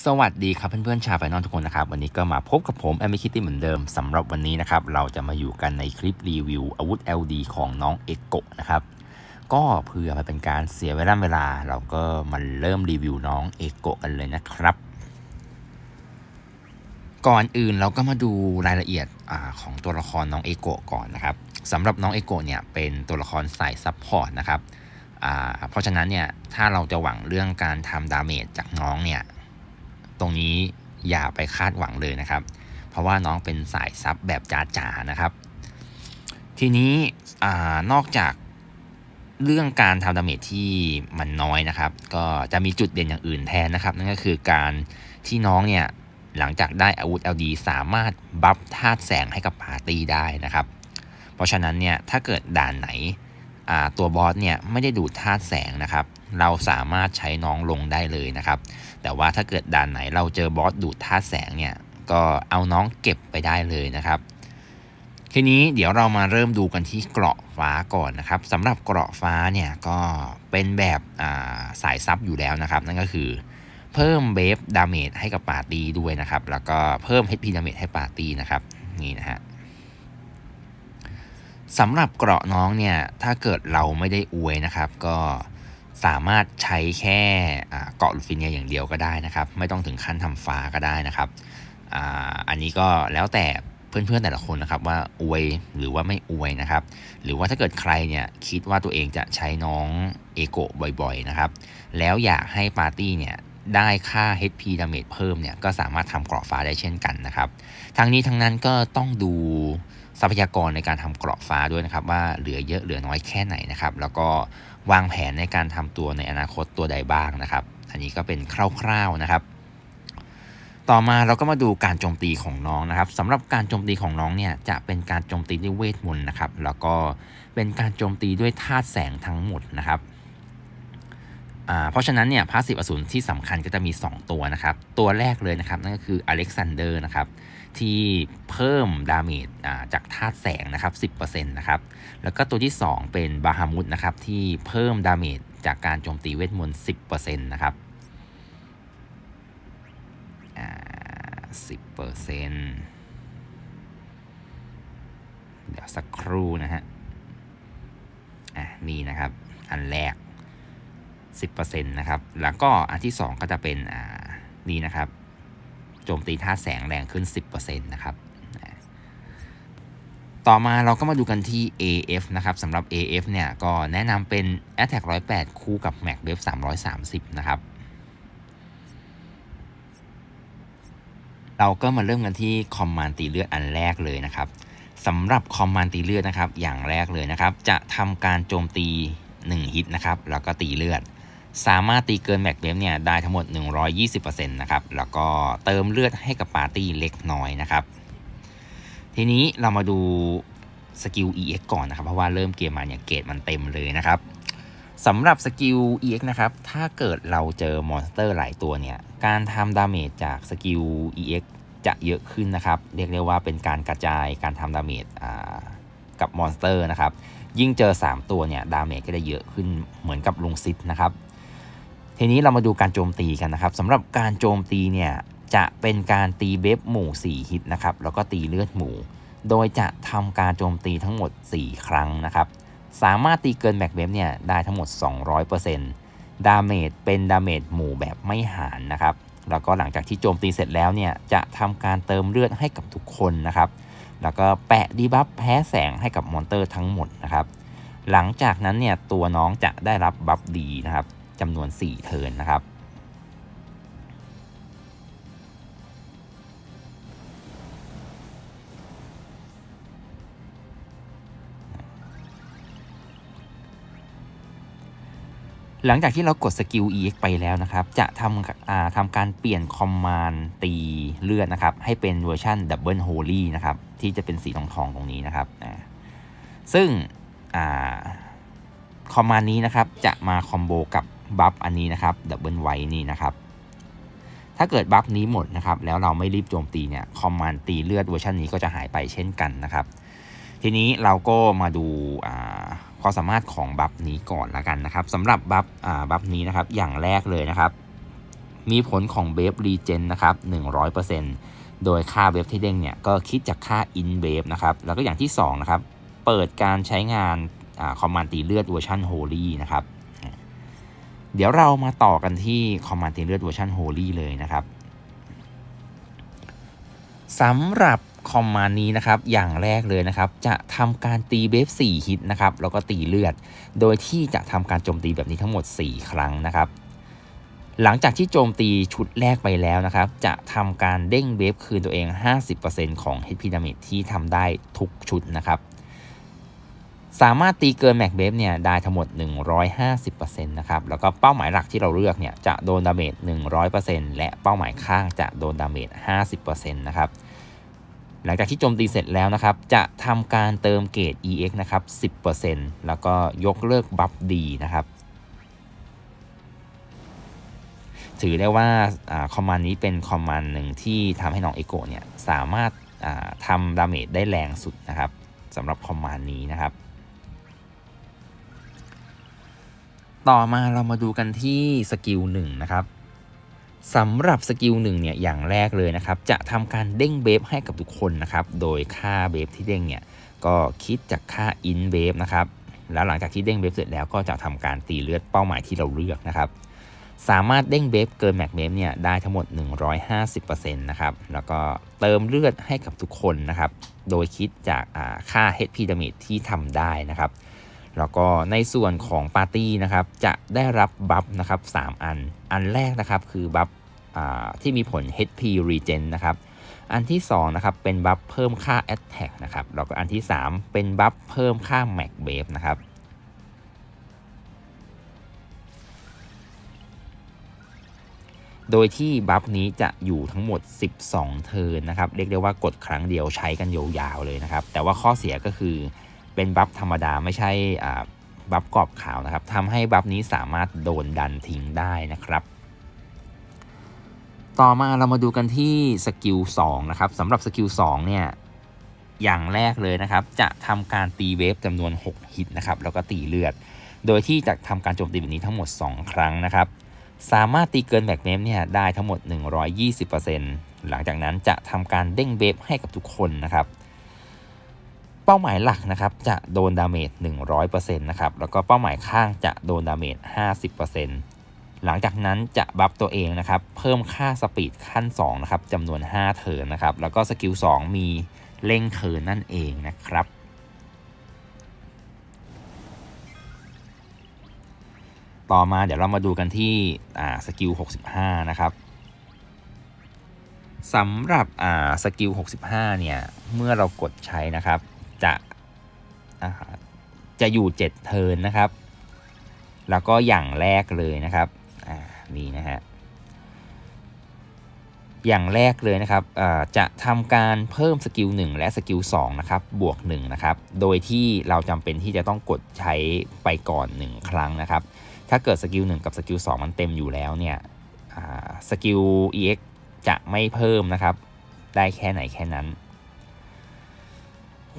สวัสดีครับเพื่อนๆชาวไฟนอลทุกคนนะครับ วันนี้ก็มาพบกับผมแอม i คิตตี้เหมือนเดิมสำหรับวันนี้นะครับ เราจะมาอยู่กันในคลิปรีวิวอาวุธ LD ของน้องเอกโกะนะครับ ก็เพื่อมาเป็นการเสียเวลาเวลา เราก็มาเริ่มรีวิวน้องเอกโกะกันเลยนะครับ ก่อนอื่นเราก็มาดูรายละเอียดอของตัวละครน้องเอโกะก่อนนะครับสำหรับน้องเอโกะเนี่ยเป็นตัวละครสายซับพอร์ตนะครับเพราะฉะนั้นเนี่ยถ้าเราจะหวังเรื่องการทำดาเมจจากน้องเนี่ย ตรงนี้อย่าไปคาดหวังเลยนะครับ เพราะว่าน้องเป็นสายซับแบบจ๋าๆนะครับ ทีนี้อนอกจากเรื่องการทำดาเมจที่มันน้อยนะครับ ก็จะมีจุดเด่นอย่างอื่นแทนนะครับ นั่นก็คือการที่น้องเนี่ยหลังจากได้อาวุธ LD สามารถบัฟธาตุแสงให้กับปาร์ตี้ได้นะครับ เพราะฉะนั้นเนี่ยถ้าเกิดด่านไหนตัวบอสเนี่ยไม่ได้ดูดธาตุแสงนะครับ เราสามารถใช้น้องลงได้เลยนะครับ แต่ว่าถ้าเกิดด่านไหนเราเจอบอสดูดธาตุแสงเนี่ยก็เอาน้องเก็บไปได้เลยนะครับ ทีนี้เดี๋ยวเรามาเริ่มดูกันที่เกราะฟ้าก่อนนะครับสำหรับเกราะฟ้าเนี่ยก็เป็นแบบาสายซับอยู่แล้วนะครับ นั่นก็คือเพิ่มเบฟดาเมจให้กับปาร์ตี้ด้วยนะครับ แล้วก็เพิ่ม HP ดาเมจให้ปาร์ตี้นะครับนี่นะฮะสำหรับเกราะน้องเนี่ยถ้าเกิดเราไม่ได้อวยนะครับ ก็ สามารถใช้แค่เกาะลูฟิเนียอย่างเดียวก็ได้นะครับ ไม่ต้องถึงขั้นทำฟ้าก็ได้นะครับอ,อันนี้ก็แล้วแต่เพื่อนๆแต่ละคนนะครับว่าอวยหรือว่าไม่อวยนะครับ หรือว่าถ้าเกิดใครเนี่ยคิดว่าตัวเองจะใช้น้องเอโกบ่อยๆนะครับ แล้วอยากให้ปาร์ตี้เนี่ยได้ค่า HP damage เพิ่มเนี่ยก็สามารถทำเกราะฟ้าได้เช่นกันนะครับ ทั้งนี้ทั้งนั้นก็ต้องดูทรัพยากรในการทำเกราะฟ้าด้วยนะครับ ว่าเหลือเยอะเหลือน้อยแค่ไหนนะครับ แล้วก็ วางแผนในการทำตัวในอนาคตตัวใดบ้างนะครับ อันนี้ก็เป็นคร่าวๆนะครับ ต่อมาเราก็มาดูการโจมตีของน้องนะครับสำหรับการโจมตีของน้องเนี่ยจะเป็นการโจมตีด้วยเวทมนต์นะครับ แล้วก็เป็นการโจมตีด้วยธาตุแสงทั้งหมดนะครับ เพราะฉะนั้นเนี่ยพาสซีฟอสูรที่สำคัญก็จะมี 2 ตัวนะครับ ตัวแรกเลยนะครับ นั่นก็คืออเล็กซานเดอร์นะครับ ที่เพิ่มดาเมจจากธาตุแสงนะครับ10%นะครับ แล้วก็ตัวที่ 2 เป็นบาฮามุดนะครับ ที่เพิ่มดาเมจจากการโจมตีเวทมนต์10%นะครับสิบเปอ่า10%เดี๋ยวสักครู่นะฮะ อะ นี่นะครับ อันแรก 10%นะครับ แล้วก็อันที่ 2 ก็จะเป็นอ่านี่นะครับ โจมตีท่าแสงแรงขึ้น 10%นะครับ ต่อมาเราก็มาดูกันที่ AF นะครับสำหรับ AF เนี่ย ก็แนะนำเป็น Attack 108 คู่กับ Mac Dev 330 นะครับ เราก็มาเริ่มกันที่คอมมานด์ตีเลือดอันแรกเลยนะครับสำหรับคอมมานด์ตีเลือดนะครับ อย่างแรกเลยนะครับ จะทำการโจมตี 1 ฮิตนะครับ แล้วก็ตีเลือด สามารถตีเกินแม็กเวฟเนี่ยได้ทั้งหมด 120%นะครับแล้วก็เติมเลือดให้กับปาร์ตี้เล็กน้อยนะครับ ทีนี้เรามาดูสกิล EX ก่อนนะครับ เพราะว่าเริ่มเกมมาเนี่ยเกรดมันเต็มเลยนะครับสำหรับสกิล EX นะครับ ถ้าเกิดเราเจอมอนสเตอร์หลายตัวเนี่ย การทำดาเมจจากสกิล EX จะเยอะขึ้นนะครับ เรียกได้ว่าเป็นการกระจายการทำดาเมจกับมอนสเตอร์นะครับ ยิ่งเจอ 3 ตัวเนี่ย ดาเมจก็จะเยอะขึ้นเหมือนกับลุงซิดนะครับ ทีนี้เรามาดูการโจมตีกันนะครับสำหรับการโจมตีเนี่ยจะเป็นการตีเบฟหมู่ 4 ฮิตนะครับแล้วก็ตีเลือดหมู่ โดยจะทำการโจมตีทั้งหมด 4 ครั้งนะครับสามารถตีเกินแม็กเบฟเนี่ยได้ทั้งหมด 200%ดาเมจเป็นดาเมจหมู่แบบไม่หารนะครับแล้วก็หลังจากที่โจมตีเสร็จแล้วเนี่ยจะทำการเติมเลือดให้กับทุกคนนะครับแล้วก็แปะดีบัฟแพ้แสงให้กับมอนเตอร์ทั้งหมดนะครับหลังจากนั้นเนี่ยตัวน้องจะได้รับบัฟดีนะครับ จำนวน 4 เทิร์นนะครับหลังจากที่เรากดสกิล EX ไปแล้วนะครับ จะทำทำการเปลี่ยนคอมมานด์ตีเลือดนะครับ ให้เป็นเวอร์ชันดับเบิลโฮลี่นะครับ ที่จะเป็นสีทองทองตรงนี้นะครับ ซึ่งคอมมานด์นี้นะครับ จะมาคอมโบกับ บัฟอันนี้นะครับดับเบิลไวนี่นะครับถ้าเกิดบัฟนี้หมดนะครับแล้วเราไม่รีบโจมตีเนี่ยคอมมานด์ตีเลือดเวอร์ชันนี้ก็จะหายไปเช่นกันนะครับ ทีนี้เราก็มาดูความสามารถของบัฟนี้ก่อนละกันนะครับสำหรับบัฟบัฟนี้นะครับอย่างแรกเลยนะครับ มีผลของเบฟรีเจนนะครับ100%โดยค่าเวฟที่เด้งเนี่ยก็คิดจากค่าอินเวฟนะครับแล้วก็อย่างที่2นะครับเปิดการใช้งานคอมมานด์ตีเลือดเวอร์ชันโฮลี่นะครับ เดี๋ยวเรามาต่อกันที่คอมมานด์ตีเลือดเวอร์ชันโฮลี่เลยนะครับสำหรับคอมมานนี้นะครับ อย่างแรกเลยนะครับ จะทำการตีเบฟ4ฮิตนะครับ แล้วก็ตีเลือด โดยที่จะทำการโจมตีแบบนี้ทั้งหมด 4 ครั้งนะครับ หลังจากที่โจมตีชุดแรกไปแล้วนะครับ จะทำการเด้งเบฟคืนตัวเอง 50%ของ HP Damage ที่ทำได้ทุกชุดนะครับ สามารถตีเกินแม็กเบฟเนี่ยได้ทั้งหมด 150%นะครับแล้วก็เป้าหมายหลักที่เราเลือกเนี่ยจะโดนดาเมจ 100%และเป้าหมายข้างจะโดนดาเมจ 50%นะครับหลังจากที่โจมตีเสร็จแล้วนะครับ จะทำการเติมเกรด EX นะครับ 10%แล้วก็ยกเลิกบัฟดีนะครับ ถือได้ว่าคอมมานด์นี้เป็นคอมมานด์หนึ่งที่ทำให้น้องเอโกเนี่ยสามารถทำดาเมจได้แรงสุดนะครับสำหรับคอมมานด์นี้นะครับ ต่อมาเรามาดูกันที่สกิลหนึ่งนะครับสำหรับสกิลหนึ่งเนี่ยอย่างแรกเลยนะครับ จะทำการเด้งเบฟให้กับทุกคนนะครับ โดยค่าเบฟที่เด้งเนี่ยก็คิดจากค่าอินเบฟนะครับ แล้วหลังจากที่เด้งเบฟเสร็จแล้วก็จะทำการตีเลือดเป้าหมายที่เราเลือกนะครับ สามารถเด้งเบฟเกินแม็กเบฟเนี่ยได้ทั้งหมด 150%นะครับ แล้วก็เติมเลือดให้กับทุกคนนะครับ โดยคิดจากค่า HP damage ที่ทำได้นะครับ แล้วก็ในส่วนของปาร์ตี้นะครับจะได้รับบัฟนะครับ3อัน อันแรกนะครับคือบัฟที่มีผล HP regen นะครับ อันที่2นะครับเป็นบัฟเพิ่มค่า attack นะครับ แล้วก็อันที่ 3 เป็นบัฟเพิ่มค่า max b a f นะครับโดยที่บัฟนี้จะอยู่ทั้งหมด 12 เทิร์นนะครับ เรียกได้ว่ากดครั้งเดียวใช้กันยาวๆเลยนะครับ แต่ว่าข้อเสียก็คือ เป็นบัฟธรรมดาไม่ใช่บัฟกรอบขาวนะครับทำให้บัฟนี้สามารถโดนดันทิ้งได้นะครับ ต่อมาเรามาดูกันที่สกิล2นะครับสำหรับสกิล2เนี่ยอย่างแรกเลยนะครับ จะทำการตีเวฟจำนวน 6 ฮิตนะครับ แล้วก็ตีเลือด โดยที่จะทำการโจมตีแบบนี้ทั้งหมด 2 ครั้งนะครับ สามารถตีเกินแบกเนมเนี่ยได้ทั้งหมด 120%หลังจากนั้นจะทำการเด้งเวฟให้กับทุกคนนะครับ เป้าหมายหลักนะครับจะโดนดาเมจ100%นะครับแล้วก็เป้าหมายข้างจะโดนดาเมจ50%หลังจากนั้นจะบัฟตัวเองนะครับเพิ่มค่าสปีดขั้น2นะครับจำนวน 5 เทิร์นนะครับแล้วก็สกิล2มีเร่งเทิร์นนั่นเองนะครับต่อมาเดี๋ยวเรามาดูกันที่สกิล 65 นะครับสำหรับสกิล 65 เนี่ย เมื่อเรากดใช้นะครับ จะจะอยู่ 7 เทิร์นนะครับ แล้วก็อย่างแรกเลยนะครับนี่นะฮะอย่างแรกเลยนะครับจะทำการเพิ่มสกิล1และสกิล2นะครับบวก1นะครับโดยที่เราจำเป็นที่จะต้องกดใช้ไปก่อน 1 ครั้งนะครับ ถ้าเกิดสกิล1กับสกิล2มันเต็มอยู่แล้วเนี่ยสกิล EX จะไม่เพิ่มนะครับ ได้แค่ไหนแค่นั้น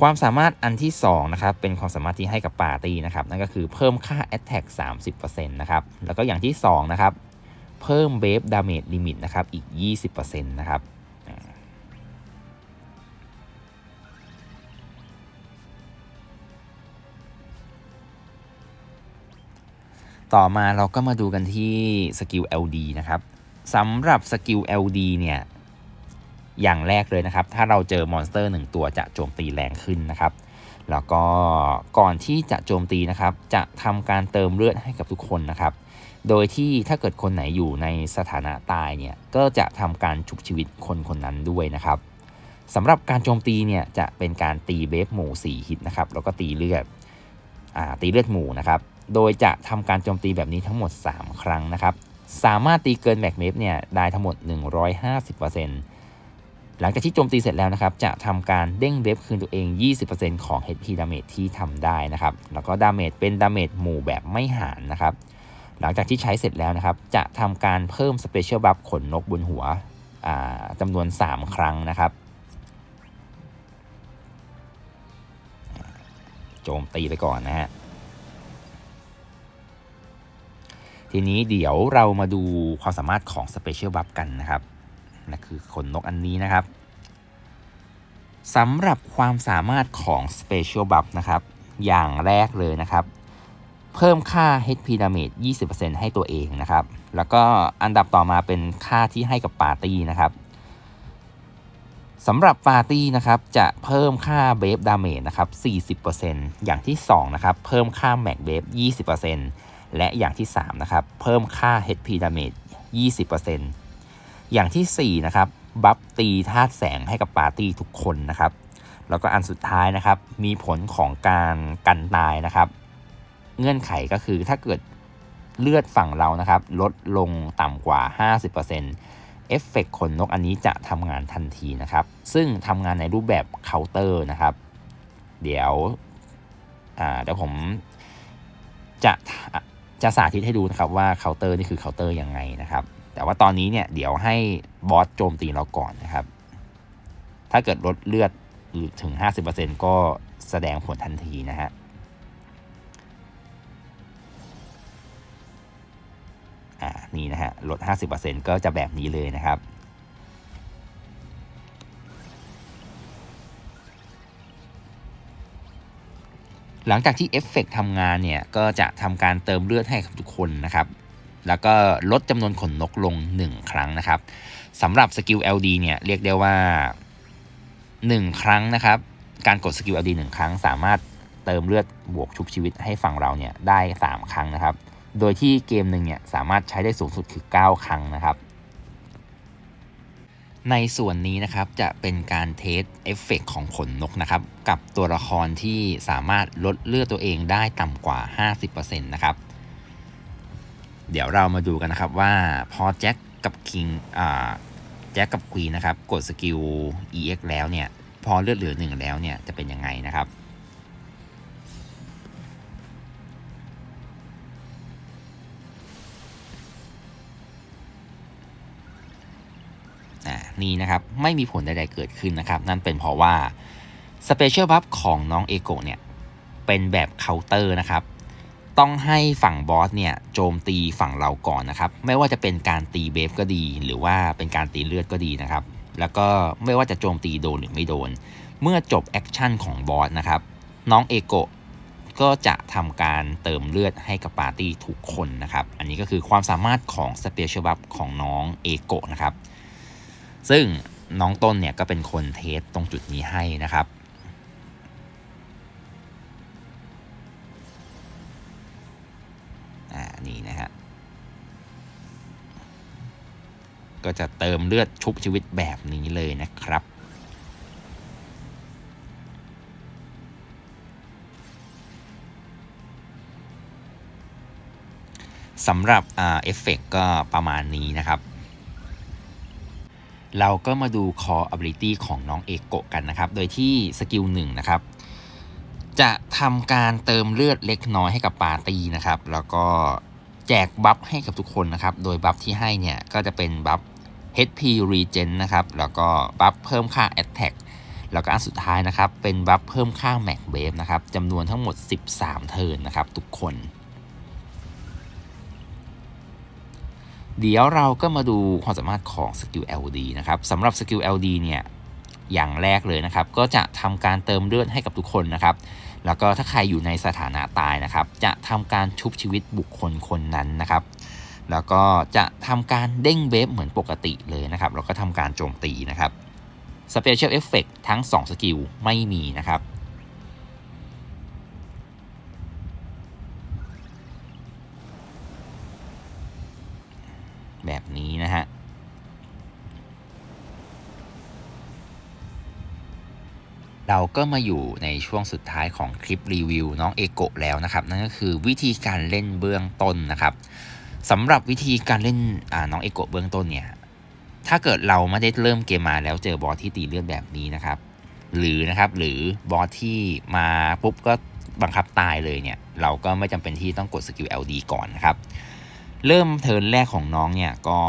ความสามารถอันที่2นะครับเป็นความสามารถที่ให้กับปาร์ตี้นะครับนั่นก็คือเพิ่มค่า Attack 30%นะครับแล้วก็อย่างที่2นะครับเพิ่มเบฟดาเมจลิมิตนะครับอีก 20%นะครับต่อมาเราก็มาดูกันที่สกิล LD นะครับสำหรับสกิล LD เนี่ย อย่างแรกเลยนะครับ ถ้าเราเจอมอนสเตอร์หนึ่งตัวจะโจมตีแรงขึ้นนะครับ แล้วก็ก่อนที่จะโจมตีนะครับ จะทำการเติมเลือดให้กับทุกคนนะครับ โดยที่ถ้าเกิดคนไหนอยู่ในสถานะตายเนี่ย ก็จะทำการชุบชีวิตคนคนนั้นด้วยนะครับสำหรับการโจมตีเนี่ยจะเป็นการตีเบฟหมู่4ฮิตนะครับ แล้วก็ตีเลือดตีเลือดหมู่นะครับ โดยจะทำการโจมตีแบบนี้ทั้งหมด 3 ครั้งนะครับ สามารถตีเกินแม็กเมฟเนี่ยได้ทั้งหมด 150% หลังจากที่โจมตีเสร็จแล้วนะครับ จะทำการเด้งเวฟคืนตัวเอง 20%ของ HP damage ที่ทำได้นะครับ แล้วก็ดาเมจเป็นดาเมจหมู่แบบไม่หารนะครับ หลังจากที่ใช้เสร็จแล้วนะครับ จะทำการเพิ่มสเปเชียลบัฟขนนกบนหัวจำนวน 3 ครั้งนะครับ โจมตีไปก่อนนะฮะทีนี้เดี๋ยวเรามาดูความสามารถของ Special Buff กันนะครับ นั่นคือขนนกอันนี้นะครับสำหรับความสามารถของ Special Buff นะครับ อย่างแรกเลยนะครับ เพิ่มค่า HP Damage 20%ให้ตัวเองนะครับ แล้วก็อันดับต่อมาเป็นค่าที่ให้กับปาร์ตี้นะครับสำหรับปาร์ตี้นะครับจะเพิ่มค่าเบฟดาเมจนะครับ 40%อย่างที่ 2 นะครับ เพิ่มค่าแม็กเบฟ20%และอย่างที่ 3 นะครับ เพิ่มค่า HP Damage 20% อย่างทีสี่4นะครับบัฟตีธาตุแสงให้กับปาร์ตี้ทุกคนนะครับ แล้วก็อันสุดท้ายนะครับ มีผลของการกันตายนะครับ เงื่อนไขก็คือถ้าเกิดเลือดฝั่งเรานะครับ ลดลงต่ำกว่า 50%เอฟเฟกขนนกอันนี้จะทำงานทันทีนะครับ ซึ่งทำงานในรูปแบบเคาน์เตอร์นะครับ เดี๋ยวเดี๋ยวผมจะจะสาธิตให้ดูนะครับว่าเคาน์เตอร์นี่คือเคาน์เตอร์ยังไงนะครับ แต่ว่าตอนนี้เนี่ยเดี๋ยวให้บอสโจมตีเราก่อนนะครับ ถ้าเกิดลดเลือดถึง 50%ก็แสดงผลทันทีนะฮะอ่านี่นะฮะลด 50%ก็จะแบบนี้เลยนะครับหลังจากที่เอฟเฟกทำงานเนี่ย ก็จะทำการเติมเลือดให้กับทุกคนนะครับ แล้วก็ลดจำนวนขนนกลง 1 ครั้งนะครับสำหรับสกิล LD เนี่ยเรียกได้ว่า 1 ครั้งนะครับ การกดสกิล LD 1 ครั้ง สามารถเติมเลือดบวกชุบชีวิตให้ฝั่งเราเนี่ยได้ 3 ครั้งนะครับ โดยที่เกมหนึ่งเนี่ยสามารถใช้ได้สูงสุดคือ 9 ครั้งนะครับ ในส่วนนี้นะครับจะเป็นการเทสเอฟเฟกของขนนกนะครับ กับตัวละครที่สามารถลดเลือดตัวเองได้ต่ำกว่า 50%นะครับ เดี๋ยวเรามาดูกันนะครับว่าพอแจ็คกับคิงอ่าแจ็คกับควีนนะครับ กดสกิล EX แล้วเนี่ย พอเลือดเหลือหนึ่งแล้วเนี่ย จะเป็นยังไงนะครับ นี่นะครับ ไม่มีผลใดๆเกิดขึ้นนะครับ นั่นเป็นเพราะว่า Special Buff ของน้องเอโกเนี่ย เป็นแบบเคาน์เตอร์นะครับ ต้องให้ฝั่งบอสเนี่ยโจมตีฝั่งเราก่อนนะครับ ไม่ว่าจะเป็นการตีเบฟก็ดี หรือว่าเป็นการตีเลือดก็ดีนะครับ แล้วก็ไม่ว่าจะโจมตีโดนหรือไม่โดน เมื่อจบแอคชั่นของบอสนะครับ น้องเอโกก็จะทำการเติมเลือดให้กับปาร์ตี้ทุกคนนะครับ อันนี้ก็คือความสามารถของ Special Buff ของน้องเอโกนะครับ ซึ่งน้องต้นเนี่ยก็เป็นคนเทสตรงจุดนี้ให้นะครับ อ่านี่นะฮะก็จะเติมเลือดชุบชีวิตแบบนี้เลยนะครับ สำหรับเอฟเฟกก็ประมาณนี้นะครับ เราก็มาดู core ability ของน้องเอกโกะกันนะครับ โดยที่สกิลหนึ่งนะครับ จะทำการเติมเลือดเล็กน้อยให้กับปาร์ตี้นะครับ แล้วก็แจกบัฟให้กับทุกคนนะครับ โดยบัฟที่ให้เนี่ยก็จะเป็นบัฟ HP Regen นะครับ แล้วก็บัฟเพิ่มค่า Attack แล้วก็อันสุดท้ายนะครับ เป็นบัฟเพิ่มค่า Max Wave นะครับจำนวนทั้งหมด 13 เทิร์นนะครับ ทุกคน เดี๋ยวเราก็มาดูความสามารถของสกิล LD นะครับสำหรับสกิล LD เนี่ย อย่างแรกเลยนะครับ ก็จะทำการเติมเลือดให้กับทุกคนนะครับ แล้วก็ถ้าใครอยู่ในสถานะตายนะครับ จะทำการชุบชีวิตบุคคลคนนั้นนะครับ แล้วก็จะทำการเด้งเบฟเหมือนปกติเลยนะครับ แล้วก็ทำการโจมตีนะครับ Special Effect ทั้ง 2 สกิลไม่มีนะครับแบบนี้นะฮะ เราก็มาอยู่ในช่วงสุดท้ายของคลิปรีวิวน้องเอโกะแล้วนะครับ นั่นก็คือวิธีการเล่นเบื้องต้นนะครับสำหรับวิธีการเล่นน้องเอโกะเบื้องต้นเนี่ยถ้าเกิดเราไม่ได้เริ่มเกมมาแล้วเจอบอสที่ตีเลือดแบบนี้นะครับ หรือนะครับหรือบอสที่มาปุ๊บก็บังคับตายเลยเนี่ย เราก็ไม่จำเป็นที่ต้องกดสกิล LD ก่อนนะครับ เริ่มเทิร์นแรกของน้องเนี่ยก็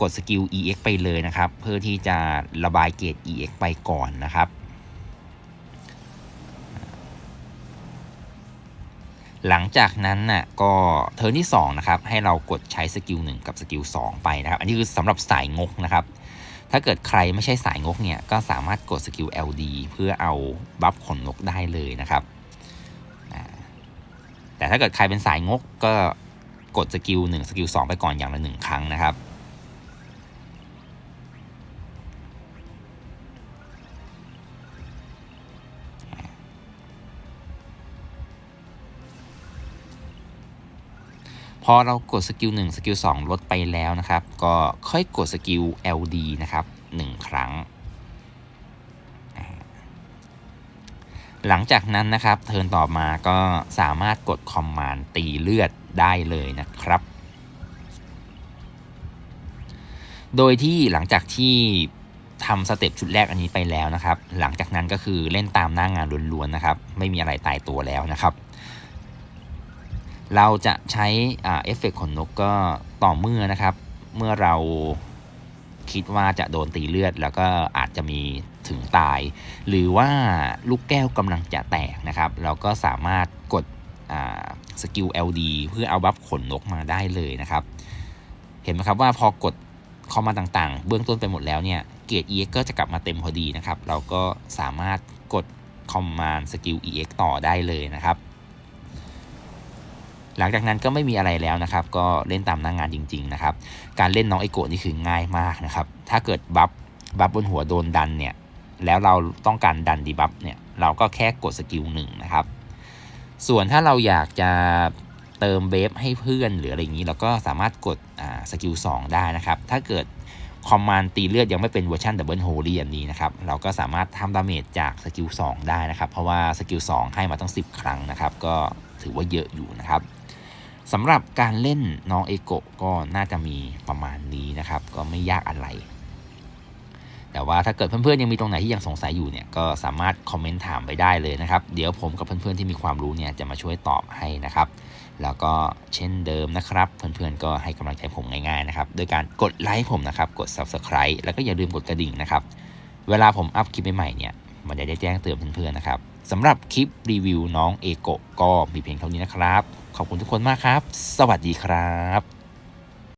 กดสกิล EX ไปเลยนะครับ เพื่อที่จะระบายเกรด EX ไปก่อนนะครับ หลังจากนั้นน่ะก็เทิร์นที่2นะครับให้เรากดใช้สกิล1กับสกิล2ไปนะครับ อันนี้คือสำหรับสายงกนะครับ ถ้าเกิดใครไม่ใช่สายงกเนี่ยก็สามารถกดสกิล LD เพื่อเอาบัฟขนนกได้เลยนะครับ แต่ถ้าเกิดใครเป็นสายงกก็กดสกิล1สกิล2ไปก่อนอย่างละ1ครั้งนะครับ พอเรากดสกิล1สกิล2ลดไปแล้วนะครับ ก็ค่อยกดสกิล LD นะครับ 1 ครั้ง หลังจากนั้นนะครับ เทิร์นต่อมาก็สามารถกดคอมมานด์ตีเลือดได้เลยนะครับ โดยที่หลังจากที่ทำสเต็ปชุดแรกอันนี้ไปแล้วนะครับ หลังจากนั้นก็คือเล่นตามหน้างานล้วนๆนะครับ ไม่มีอะไรตายตัวแล้วนะครับ เราจะใช้เอฟเฟกต์ขนนกก็ต่อเมื่อนะครับ เมื่อเราคิดว่าจะโดนตีเลือด แล้วก็อาจจะมีถึงตาย หรือว่าลูกแก้วกำลังจะแตกนะครับ เราก็สามารถกดสกิล LD เพื่อเอาบัฟขนนกมาได้เลยนะครับ เห็นไหมครับว่าพอกดคอมมาต่างๆ เบื้องต้นไปหมดแล้วเนี่ย เกียร์ EX ก็จะกลับมาเต็มพอดีนะครับ เราก็สามารถกดคอมมานด์สกิล EX ต่อได้เลยนะครับ หลังจากนั้นก็ไม่มีอะไรแล้วนะครับ ก็เล่นตามหน้างงานจริง ๆ นะครับ การเล่นน้องไอโกะนี่คือง่ายมากนะครับ ถ้าเกิดบัฟบัฟบนหัวโดนดันเนี่ย แล้วเราต้องการดันดีบัฟเนี่ย เราก็แค่กดสกิลหนึ่งนะครับ ส่วนถ้าเราอยากจะเติมเบฟให้เพื่อนหรืออะไรอย่างนี้ เราก็สามารถกดสกิล2ได้นะครับ ถ้าเกิดคอมมานด์ตีเลือดยังไม่เป็นเวอร์ชันดับเบิลโฮลี่อันนี้นะครับ เราก็สามารถทำดาเมจจากสกิล2ได้นะครับ เพราะว่าสกิล2ให้มาต้อง 10 ครั้งนะครับ ก็ถือว่าเยอะอยู่นะครับ สำหรับการเล่นน้องเอโกะก็น่าจะมีประมาณนี้นะครับ ก็ไม่ยากอะไร แต่ว่าถ้าเกิดเพื่อนๆยังมีตรงไหนที่ยังสงสัยอยู่เนี่ยก็สามารถคอมเมนต์ถามไปได้เลยนะครับ เดี๋ยวผมกับเพื่อนๆที่มีความรู้เนี่ยจะมาช่วยตอบให้นะครับ แล้วก็เช่นเดิมนะครับ เพื่อนๆก็ให้กำลังใจผมง่ายๆนะครับโดยการกดไลค์ผมนะครับ กด Subscribe แล้วก็อย่าลืมกดกระดิ่งนะครับ เวลาผมอัพคลิปใหม่ๆเนี่ยมันจะได้แจ้งเตือนเพื่อนๆนะครับสำหรับคลิปรีวิวน้องเอโกะก็มีเพียงเท่านี้นะครับ ขอบคุณทุกคนมากครับ สวัสดีครับ